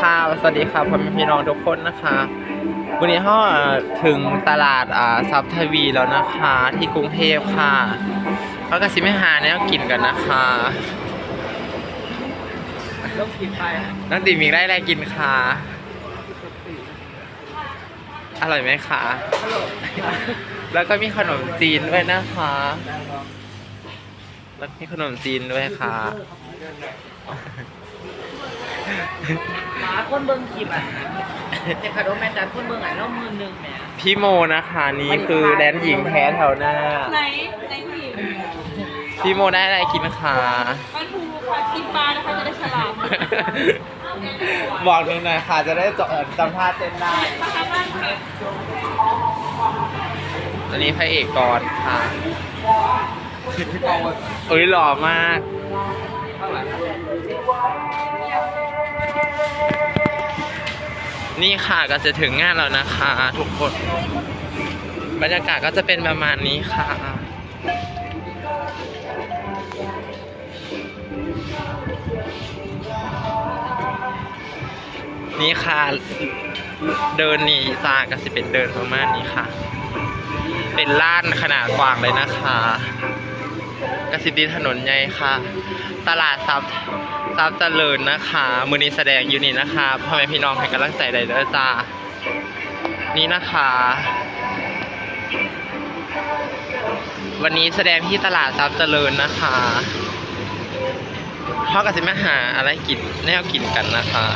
ค่ะ สวัสดีค่ะพ่อแม่พี่น้องทุกคนนะคะ วันนี้เราถึงตลาดอ่าซับทวีแล้วนะคะ ที่กรุงเทพค่ะเราก็สิไม่หาแนวกินกันนะคะต้องกินไปน้องติมีได้อะไรกินคะอร่อยไหมคะ แล้วก็มีขนมจีนด้วยนะคะ แล้วมีขนมจีนด้วยค่ะ คนเบิ้งคลิปอะแต่ขนมแม่จันคนเบิ้งอะแล้วมือหนึงแหมพี่โมนะคะนี่คือแดนหญิงแท้แถวหน้า ไหนไหนพี่พี่โมได้อะไรกินคะปลาทูค่ะกินปลานะคะจะได้ฉลาดบอกหนึ่งหน่อยค่ะจะได้จดจำท่าเต้นได้นะคะบ้านค่ะอันนี้พระเอกกรค่ะเอ้ยหล่อมาก นี่ค่ะก็จะถึงงานแล้วนะคะ ทุกคน บรรยากาศก็จะเป็นประมาณนี้ค่ะ นี่ค่ะเดินนี่จ้าก็จะเป็นเดินประมาณนี้ค่ะ เป็นล้านขนาดกว้างเลยนะคะ กสิติถนนใหญ่ค่ะ ตลาดซับซับเจริญนะคะ มือนี้แสดงอยู่นี่นะคะพ่อแม่พี่น้องให้กำลังใจได้เด้อจ้านี่นะคะ วันนี้แสดงที่ตลาดซับเจริญนะคะเขาก็จะมาหาอะไรกินแนวกินกันนะคะ